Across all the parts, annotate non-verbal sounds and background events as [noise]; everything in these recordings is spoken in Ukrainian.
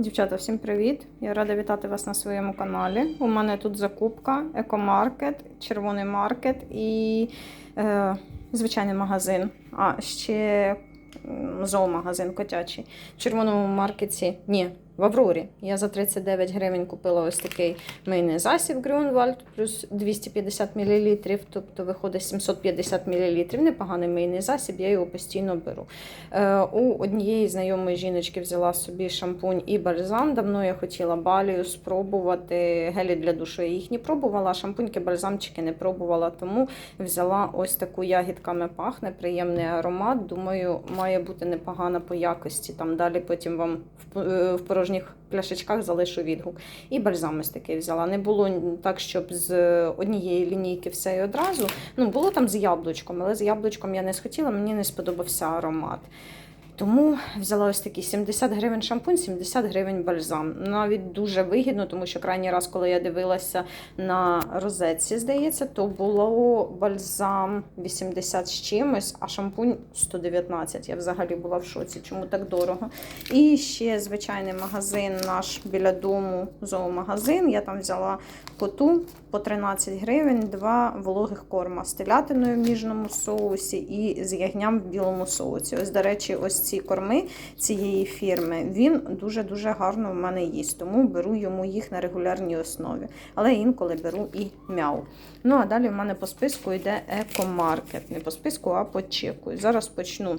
Дівчата, всім привіт! Я рада вітати вас на своєму каналі. У мене тут закупка, екомаркет, червоний маркет і е, звичайний магазин. А ще зоомагазин котячий. В червоному маркеті, ні, в Аврорі. Я за 39 гривень купила ось такий мийний засіб Грюнвальд плюс 250 мл, тобто виходить 750 мл. Непоганий мийний засіб, я його постійно беру. Е, у однієї знайомої жіночки взяла собі шампунь і бальзам. Давно я хотіла балію спробувати. Гелі для душу я їх не пробувала, шампуньки, бальзамчики не пробувала, тому взяла ось таку ягідками пахне, приємний аромат. Думаю, має бути непогана по якості. Там далі потім вам в, е, в порожніх пляшечках залишу відгук. І бальзам такий взяла. Не було так, щоб з однієї лінійки все і одразу. Ну, було там з яблучком, але з яблучком я не схотіла, мені не сподобався аромат. Тому взяла ось такий 70 гривень шампунь, 70 гривень бальзам. Навіть дуже вигідно, тому що крайній раз, коли я дивилася на розетці, здається, то було бальзам 80 з чимось, а шампунь 119. Я взагалі була в шоці, чому так дорого. І ще звичайний магазин наш біля дому, зоомагазин. Я там взяла коту по 13 гривень, два вологих корма з телятиною в ніжному соусі і з ягням в білому соусі. Ось, до речі, ось ці корми цієї фірми. Він дуже-дуже гарно в мене їсть, тому беру йому їх на регулярній основі. Але інколи беру і мяу. Ну, а далі в мене по списку йде екомаркет. Не по списку, а по чеку. Зараз почну.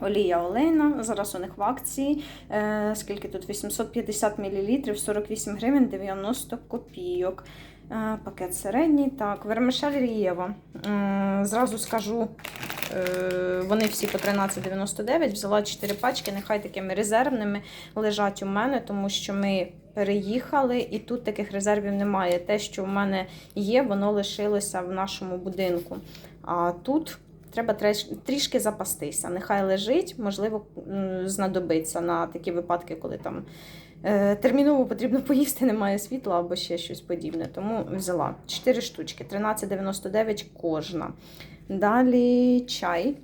Олія олейна, зараз у них в акції. Е, скільки тут? 850 мл, 48 гривень 90 копійок. Е, пакет середній. Так, вермишель Рієва. М, зразу скажу, е, вони всі по 13,99. Взяла 4 пачки, нехай такими резервними лежать у мене, тому що ми переїхали і тут таких резервів немає. Те, що в мене є, воно лишилося в нашому будинку. А тут треба трішки запастися. Нехай лежить, можливо, знадобиться на такі випадки, коли там е, терміново потрібно [laughs] поїсти, немає світла або ще щось подібне. Тому взяла 4 штучки, 13,99 кожна. Далі чай.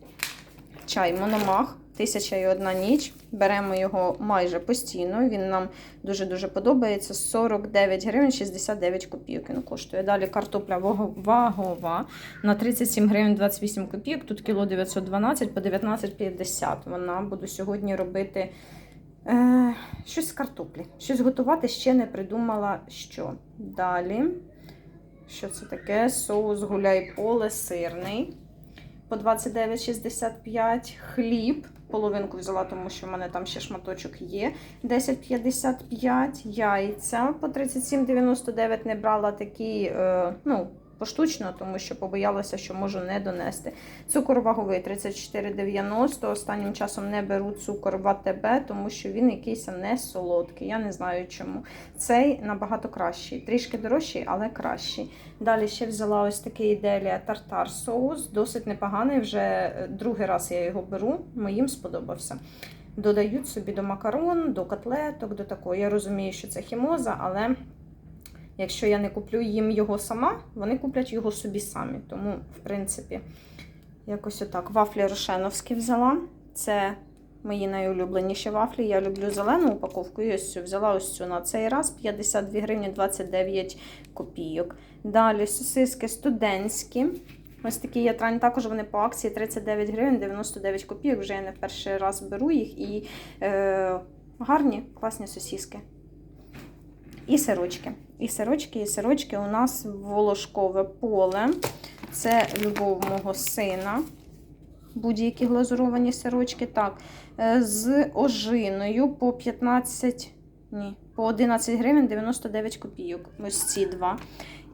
Чай Мономах. Тисяча і одна ніч. Беремо його майже постійно. Він нам дуже-дуже подобається. 49 гривень 69 копійок він коштує. Далі картопля вагова на 37 гривень 28 копійок. Тут кіло 912 по 19,50. Вона буду сьогодні робити е, щось з картоплі. Щось готувати ще не придумала що. Далі. Що це таке? Соус гуляй поле сирний по 29,65. Хліб. Половинку взяла, тому що в мене там ще шматочок є. 10,55. Яйця по 37,99 не брала такі, е, ну, поштучно, тому що побоялася, що можу не донести. Цукор ваговий 34,90. Останнім часом не беру цукор в АТБ, тому що він якийсь не солодкий. Я не знаю чому. Цей набагато кращий. Трішки дорожчий, але кращий. Далі ще взяла ось такий іделія тартар соус. Досить непоганий. Вже е, другий раз я його беру. Моїм сподобався. Додають собі до макарон, до котлеток, до такого. Я розумію, що це хімоза, але якщо я не куплю їм його сама, вони куплять його собі самі. Тому, в принципі, якось отак. Вафлі рошеновські взяла. Це мої найулюбленіші вафлі. Я люблю зелену упаковку. І ось цю взяла ось цю на цей раз 52 гривні 29 копійок. Далі сосиски студентські. Ось такі ятрань. Також вони по акції 39 гривень 99 копійок. Вже я не перший раз беру їх. І е, гарні, класні сосиски. І сирочки. І сирочки, і сирочки у нас волошкове поле. Це любов мого сина. Будь-які глазуровані сирочки. Так, е, з ожиною по 15, ні, по 11 гривень 99 копійок. Ось ці два.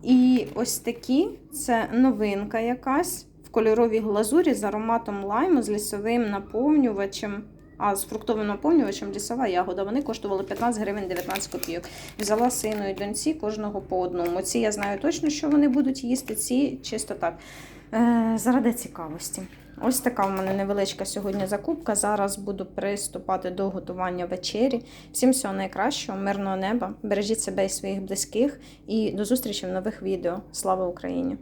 І ось такі це новинка якась в кольоровій глазурі з ароматом лайму, з лісовим наповнювачем. А з фруктовим наповнювачем лісова ягода. Вони коштували 15 гривень 19 копійок. Взяла сину і доньці кожного по одному. Ці я знаю точно, що вони будуть їсти, ці чисто так. Е, заради цікавості. Ось така в мене невеличка сьогодні закупка. Зараз буду приступати до готування вечері. Всім всього найкращого, мирного неба. Бережіть себе і своїх близьких. І до зустрічі в нових відео. Слава Україні!